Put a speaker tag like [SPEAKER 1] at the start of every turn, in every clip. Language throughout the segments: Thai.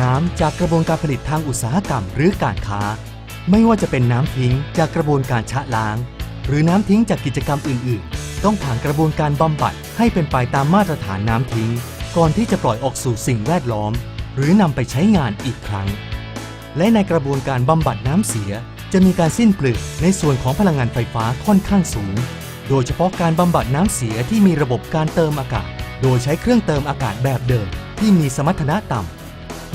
[SPEAKER 1] น้ำจากกระบวนการผลิตทางอุตสาหกรรมหรือการค้า ไม่ว่าจะเป็นน้ำทิ้งจากกระบวนการชะล้าง หรือน้ำทิ้งจากกิจกรรมอื่น ๆ ต้องผ่านกระบวนการบำบัดให้เป็นไปตามมาตรฐานน้ำทิ้ง ก่อนที่จะปล่อยออกสู่สิ่งแวดล้อม หรือนำไปใช้งานอีกครั้ง และในกระบวนการบำบัดน้ำเสียจะมีการสิ้นเปลืองในส่วนของพลังงานไฟฟ้าค่อนข้างสูง โดยเฉพาะการบำบัดน้ำเสียที่มีระบบการเติมอากาศ โดยใช้เครื่องเติมอากาศแบบเดิมที่มีสมรรถนะต่ำ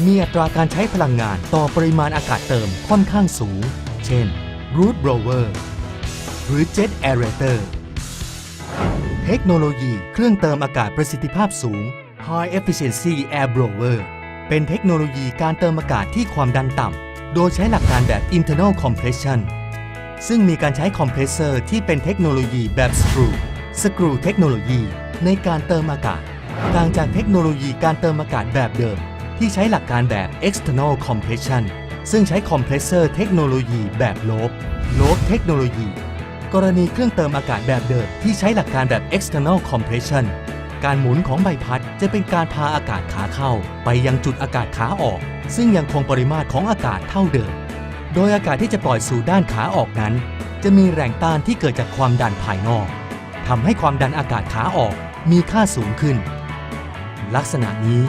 [SPEAKER 1] มีอัตราการใช้พลังงานต่อปริมาณอากาศเติมค่อนข้างสูง เช่น root blower หรือ jet aerator เทคโนโลยีเครื่องเติมอากาศประสิทธิภาพสูง High Efficiency Air Blower เป็นเทคโนโลยีการเติมอากาศที่ความดันต่ำ โดยใช้หลักการแบบ internal compression ซึ่งมีการใช้คอมเพรสเซอร์ที่เป็นเทคโนโลยีแบบ screw screw เทคโนโลยีในการเติมอากาศ ต่างจากเทคโนโลยีการเติมอากาศแบบเดิม ที่ใช้หลักการแบบ external compression ซึ่งใช้คอมเพรสเซอร์เทคโนโลยีแบบโลบโลบเทคโนโลยี กรณีเครื่องเติมอากาศแบบเดิมที่ใช้หลักการแบบ external compression การหมุนของใบพัดจะเป็นการพาอากาศขาเข้า ไปยังจุดอากาศขาออก ซึ่งยังคงปริมาตรของอากาศเท่าเดิม โดยอากาศที่จะปล่อยสู่ด้านขาออกนั้น จะมีแรงต้านที่เกิดจากความดันภายนอกทำให้ความดันอากาศขาออกมีค่าสูงขึ้น ลักษณะนี้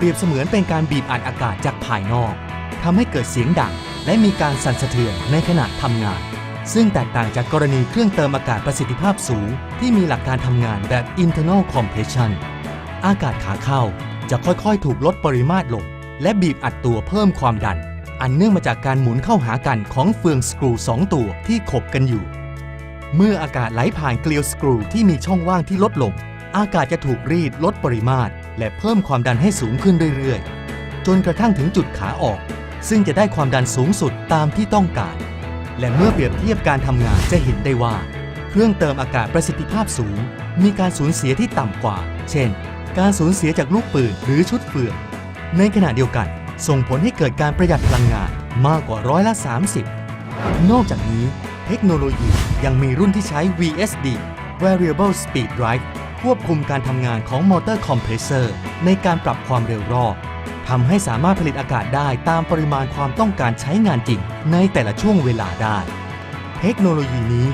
[SPEAKER 1] เปรียบเสมือนเป็นการบีบอัดอากาศจากภายนอกทำให้เกิดเสียงดัง และมีการสั่นสะเทือนในขณะทำงาน ซึ่งแตกต่างจากกรณีเครื่องเติมอากาศประสิทธิภาพสูง ที่มีหลักการทำงานแบบ internal compression อากาศขาเข้าจะค่อยๆ ถูกลดปริมาตรลง และบีบอัดตัวเพิ่มความดัน อันเนื่องมาจากการหมุนเข้าหากันของเฟืองสกรูสองตัวที่ขบกันอยู่ เมื่ออากาศไหลผ่านเกลียวสกรูที่มีช่องว่างที่ลดลง อากาศจะถูกรีดลดปริมาตร และเพิ่มความดันให้สูงขึ้นเรื่อยๆ จนกระทั่งถึงจุดขาออก ซึ่งจะได้ความดันสูงสุดตามที่ต้องการ และเมื่อเปรียบเทียบการทำงานจะเห็นได้ว่า เครื่องเติมอากาศประสิทธิภาพสูง มีการสูญเสียที่ต่ำกว่า เช่น การสูญเสียจากลูกปืนหรือชุดเฟืองในขณะเดียวกัน ส่งผลให้เกิดการประหยัดพลังงานมากกว่าร้อยละ 30 นอกจากนี้ เทคโนโลยียังมีรุ่นที่ใช้ VSD Variable Speed Drive ควบคุมการทำงานของมอเตอร์คอมเพรสเซอร์ในการปรับความเร็วรอบทำให้สามารถผลิตอากาศได้ตามปริมาณความต้องการใช้งานจริงในแต่ละช่วงเวลาได้ เทคโนโลยีนี้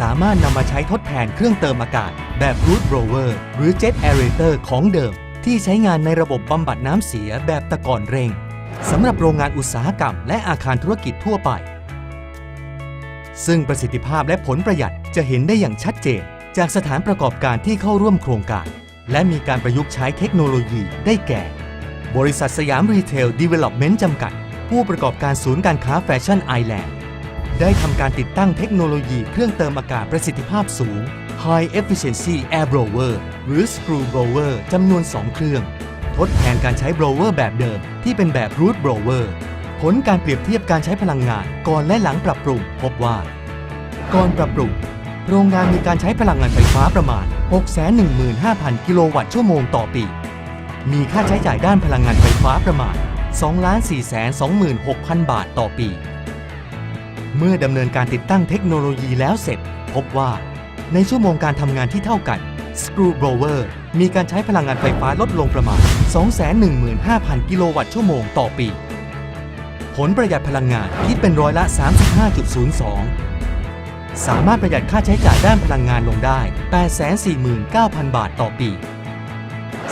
[SPEAKER 1] สามารถนำมาใช้ทดแทนเครื่องเติมอากาศแบบ root blower หรือ jet aerator ของเดิม ที่ใช้งานในระบบบำบัดน้ำเสียแบบตะกอนเร่งสำหรับโรงงานอุตสาหกรรมและอาคารธุรกิจทั่วไป ซึ่งประสิทธิภาพและผลประหยัดจะเห็นได้อย่างชัดเจน จากสถานประกอบการที่เข้าร่วมโครงการ และมีการประยุกต์ใช้เทคโนโลยีได้แก่ บริษัทสยามรีเทลดีเวล็อปเมนต์จำกัด ผู้ประกอบการศูนย์การค้าแฟชั่นไอแลนด์ได้ทำการติดตั้งเทคโนโลยีเครื่องเติมอากาศประสิทธิภาพสูง High Efficiency Air Blower หรือ Screw Blower จำนวน 2 เครื่อง ทดแทนการใช้ blower แบบเดิม ที่เป็นแบบ root blower ผลการเปรียบเทียบการใช้พลังงานก่อนและหลังปรับปรุงพบว่า ก่อนปรับปรุง โรงงานมีการใช้พลังงานไฟฟ้าประมาณ 615,000 กิโลวัตต์ชั่วโมงต่อปี มีค่าใช้จ่ายด้านพลังงานไฟฟ้าประมาณ 2,426,000 บาทต่อปี เมื่อดำเนินการติดตั้งเทคโนโลยีแล้วเสร็จ พบว่า ในชั่วโมงการทำงานที่เท่ากัน Screw Blower มีการใช้พลังงานไฟฟ้าลดลงประมาณ 215,000 กิโลวัตต์ชั่วโมงต่อปี ผลประหยัดพลังงานคิดเป็นร้อยละ 35.02 สามารถประหยัดค่าใช้จ่ายด้านพลังงานลงได้ 849,000 บาทต่อปี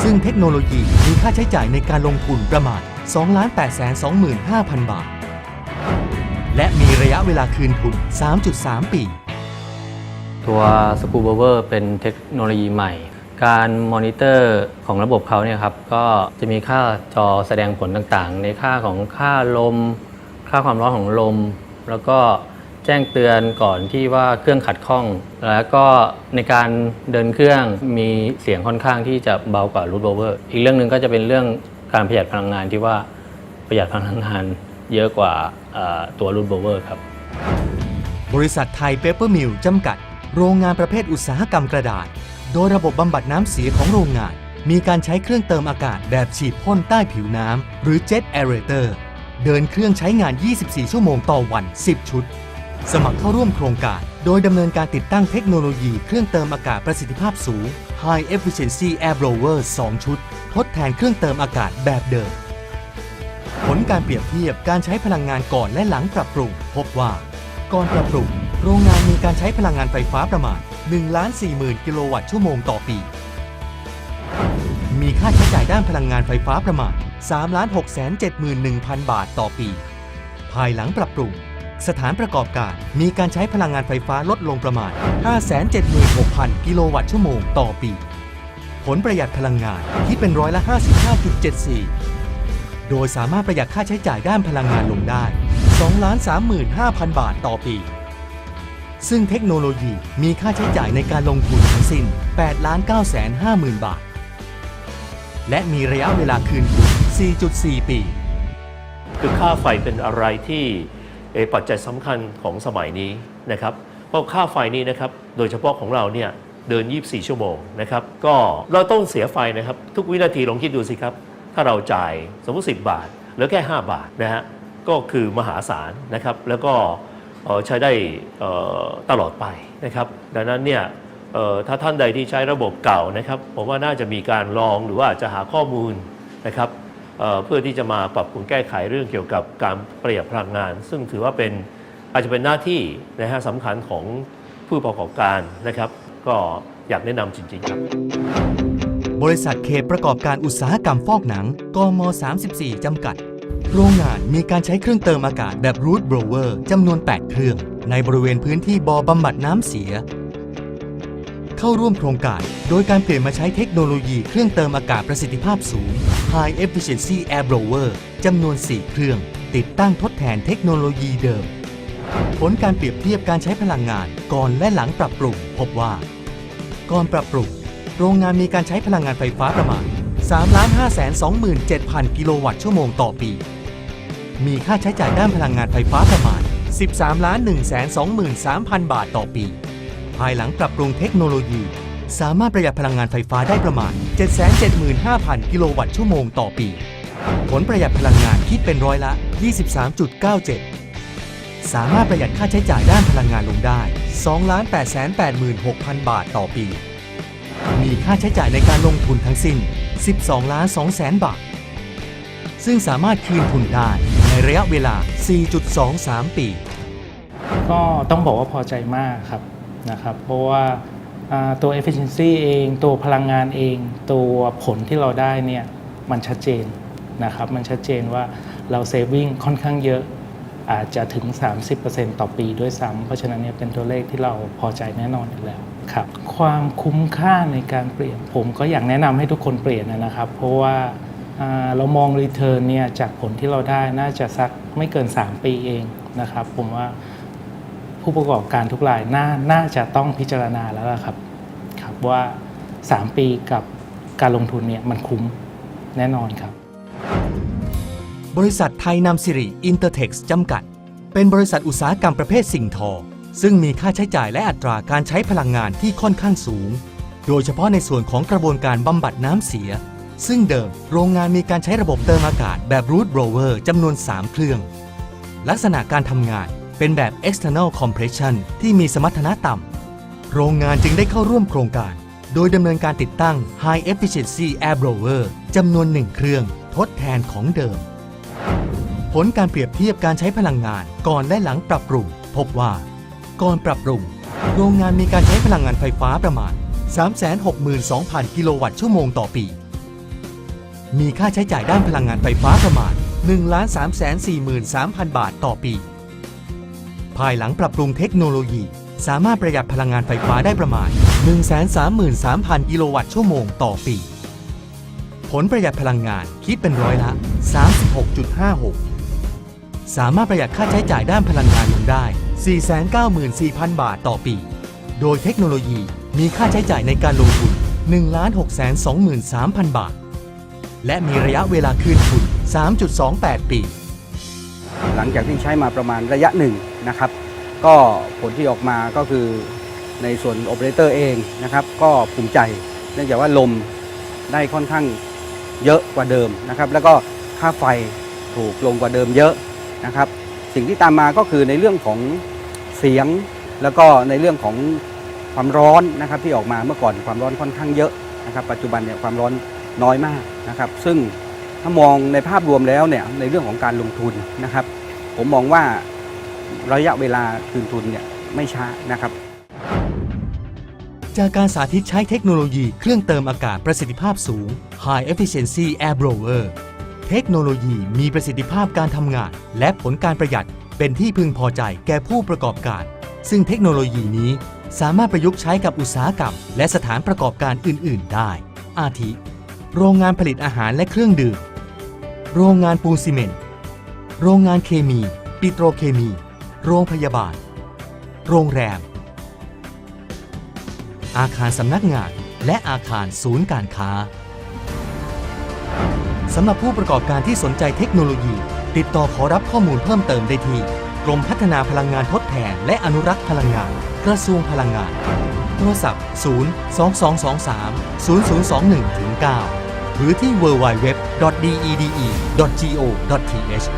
[SPEAKER 1] ซึ่งเทคโนโลยีมีค่าใช้จ่ายในการลงทุนประมาณ 2,825,000 บาท และมีระยะเวลาคืนทุน 3.3 ปี
[SPEAKER 2] ตัวสกู b เวอร์เป็นเทคโนโลยีใหม่ การมอนิเตอร์ของระบบเขาเนี่ยครับ ก็จะมีค่าจอแสดงผลต่างๆ ในค่าของค่าลม ค่าความร้อนของลม แล้วก็ แจ้งเตือนก่อนที่ว่าเครื่องขัดข้อง แล้วก็ในการเดินเครื่องมีเสียงค่อนข้างที่จะเบากว่ารูทโบเวอร์อีกเรื่องหนึ่งก็จะเป็นเรื่องการประหยัดพลังงานที่ว่าประหยัดพลังงานเยอะกว่าตัวรูทโบเวอร์ครับ
[SPEAKER 1] บริษัทไทยเปเปอร์มิลจำกัด โรงงานประเภทอุตสาหกรรมกระดาษ โดยระบบบำบัดน้ำเสียของโรงงาน มีการใช้เครื่องเติมอากาศแบบฉีดพ่นใต้ผิวน้ำหรือ Jet Aerator เดินเครื่องใช้งาน 24 ชั่วโมงต่อวัน 10 ชุด สมัครเข้าร่วมโครงการ โดยดำเนินการติดตั้งเทคโนโลยีเครื่องเติมอากาศประสิทธิภาพสูง High Efficiency Air Blower 2 ชุด ทดแทนเครื่องเติมอากาศแบบเดิม ผลการเปรียบเทียบการใช้พลังงานก่อนและหลังปรับปรุง พบว่า ก่อนปรับปรุง โรงงานมีการใช้พลังงานไฟฟ้าประมาณ 1 4 0 0 0 0 กิโลวัตต์ชั่วโมงต่อปี มีค่าใช้จ่ายด้านพลังงานไฟฟ้าประมาณ 3 6 7 1 0 0 0 บาทต่อปี ภายหลังปรับปรุง สถานประกอบการ มีการใช้พลังงานไฟฟ้าลดลงประมาณ 576,000 กิโลวัตต์ชั่วโมงต่อปี ผลประหยัดพลังงานที่เป็นร้อยละ 55.74 โดยสามารถประหยัดค่าใช้จ่ายด้านพลังงานลงได้ 235,000 บาทต่อปี ซึ่งเทคโนโลยีมีค่าใช้จ่ายในการลงทุนทั้งสิ้น 8 9 5 0 0 0 0 บาท และมีระยะเวลาคืนทุน 4.4 ปี
[SPEAKER 3] คือค่าไฟเป็นอะไรที่ ปัจจัยสำคัญของสมัยนี้นะครับเพราะค่าไฟนี้นะครับโดยเฉพาะของเราเนี่ยเดิน 24 ชั่วโมงนะครับก็เราต้องเสียไฟนะครับ ทุกวินาทีลองคิดดูสิครับ ถ้าเราจ่ายสมมติ 10 บาทหลือแค่ 5 บาทนะฮะก็คือมหาศาลนะครับ แล้วก็ใช้ได้ตลอดไปนะครับ ดังนั้นเนี่ยถ้าท่านใดที่ใช้ระบบเก่านะครับผมว่าน่าจะมีการลองหรือว่าจะหาข้อมูลนะครับ เพื่อที่จะมาปรับปรุงแก้ไขเรื่องเกี่ยวกับการประหยัดพลังงาน ซึ่งถือว่าเป็นอาจจะเป็นหน้าที่นะฮะสำคัญของผู้ประกอบการนะครับ ก็อยากแนะนำจริง ๆ ครับ
[SPEAKER 1] บริษัทเขตประกอบการอุตสาหกรรมฟอกหนังกม 34 จำกัด โรงงานมีการใช้เครื่องเติมอากาศแบบ Root Blower จำนวน 8 เครื่อง ในบริเวณพื้นที่บ่อบำบัดน้ำเสีย เข้าร่วมโครงการ โดยการเปลี่ยนมาใช้เทคโนโลยีเครื่องเติมอากาศประสิทธิภาพสูง High Efficiency Air Blower จำนวน 4 เครื่อง ติดตั้งทดแทนเทคโนโลยีเดิม ผลการเปรียบเทียบการใช้พลังงานก่อนและหลังปรับปรุงพบว่า ก่อนปรับปรุงโรงงานมีการใช้พลังงานไฟฟ้าประมาณ 3,527,000 กิโลวัตต์ชั่วโมงต่อปี มีค่าใช้จ่ายด้านพลังงานไฟฟ้าประมาณ 13,123,000 บาทต่อปีายหลังปรับปรุงเทคโนโลยี สามารถประหยัดพลังงานไฟฟ้าได้ประมาณ 775,000 กิโลวัตต์ชั่วโมงต่อปี ผลประหยัดพลังงานคิดเป็นร้อยละ 23.97 สามารถประหยัดค่าใช้จ่ายด้านพลังงานลงได้ 2,886,000 บาทต่อปี มีค่าใช้จ่ายในการลงทุนทั้งสิ้น 12ล้าน2แสนบาท ซึ่งสามารถคืนทุนได้ในระยะเวลา 4.23 ปี
[SPEAKER 4] ก็ต้องบอกว่าพอใจมากครับ นะครับ เพราะว่าตัว efficiency เอง ตัวพลังงานเอง ตัวผลที่เราได้เนี่ยมันชัดเจนนะครับ มันชัดเจนว่าเรา saving ค่อนข้างเยอะอาจจะถึง 30%ต่อปีด้วยซ้ำเพราะฉะนั้นเนี่ยเป็นตัวเลขที่เราพอใจแน่นอนอยู่แล้วครับ ความคุ้มค่าในการเปลี่ยนผมก็อยากแนะนำให้ทุกคนเปลี่ยนนะครับ เพราะว่าเรามอง return เนี่ยจากผลที่เราได้น่าจะสักไม่เกิน 3 ปีเองนะครับ ผมว่า ผู้ประกอบการทุกรายน่าน่าจะต้องพิจารณาแล้วล่ะครับครับว่า 3 ปีกับการลงทุนเนี่ยมันคุ้มแน่นอนครับ
[SPEAKER 1] บริษัทไทยนำสิริอินเตอร์เท็กซ์จำกัด เป็นบริษัทอุตสาหกรรมประเภทสิ่งทอ ซึ่งมีค่าใช้จ่ายและอัตราการใช้พลังงานที่ค่อนข้างสูง โดยเฉพาะในส่วนของกระบวนการบำบัดน้ำเสีย ซึ่งเดิมโรงงานมีการใช้ระบบเติมอากาศแบบ Root Blower จำนวน 3 เครื่อง ลักษณะการทำงาน เป็นแบบ external compression ที่มีสมรรถนะต่ำ โรงงานจึงได้เข้าร่วมโครงการ โดยดำเนินการติดตั้ง High Efficiency Air Blower จำนวน1เครื่องทดแทนของเดิม ผลการเปรียบเทียบการใช้พลังงานก่อนและหลังปรับปรุง พบว่า ก่อนปรับปรุง โรงงานมีการใช้พลังงานไฟฟ้าประมาณ 362,000 กิโลวัตต์ชั่วโมงต่อปี มีค่าใช้จ่ายด้านพลังงานไฟฟ้าประมาณ 1,343,000 บาทต่อปี ภายหลังปรับปรุงเทคโนโลยี สามารถประหยัดพลังงานไฟฟ้าได้ประมาณ 133,000 กิโลวัตต์ชั่วโมงต่อปี ผลประหยัดพลังงานคิดเป็นร้อยละ 36.56 สามารถประหยัดค่าใช้จ่ายด้านพลังงานลงได้ 494,000 บาทต่อปี โดยเทคโนโลยีมีค่าใช้จ่ายในการลงทุน 1,623,000 บาท และมีระยะเวลาคืนทุน 3.28 ปี
[SPEAKER 5] หลังจากที่ใช้มาประมาณระยะหนึ่ง นะครับ ก็ผลที่ออกมาก็คือในส่วนโอเปอเรเตอร์เองนะครับ ก็ภูมิใจเนื่องจากว่าลมได้ค่อนข้างเยอะกว่าเดิมนะครับ แล้วก็ค่าไฟถูกลงกว่าเดิมเยอะนะครับ สิ่งที่ตามมาก็คือในเรื่องของเสียงแล้วก็ในเรื่องของความร้อนนะครับที่ออกมาเมื่อก่อนความร้อนค่อนข้างเยอะนะครับ ปัจจุบันเนี่ยความร้อนน้อยมากนะครับ ซึ่งถ้ามองในภาพรวมแล้วเนี่ยในเรื่องของการลงทุนนะครับ ผมมองว่า ระยะเวลาคืนทุนเนี่ยไม่ช้านะครับ
[SPEAKER 1] จากการสาธิตใช้เทคโนโลยีเครื่องเติมอากาศประสิทธิภาพสูง High Efficiency Air Blower เทคโนโลยีมีประสิทธิภาพการทำงาน และผลการประหยัดเป็นที่พึงพอใจแก่ผู้ประกอบการ ซึ่งเทคโนโลยีนี้สามารถประยุกต์ใช้กับอุตสาหกรรม และสถานประกอบการอื่น ๆ ได้ อาทิ โรงงานผลิตอาหารและเครื่องดื่ม โรงงานปูนซีเมนต์ โรงงานเคมี ปิโตรเคมี โรงพยาบาล โรงแรม อาคารสำนักงานและอาคารศูนย์การค้าสำหรับผู้ประกอบการที่สนใจเทคโนโลยี ติดต่อขอรับข้อมูลเพิ่มเติมได้ที่กรมพัฒนาพลังงานทดแทนและอนุรักษ์พลังงาน กระทรวงพลังงาน โทรศัพท์ 0 2223 0021 9 หรือที่ www.dede.go.th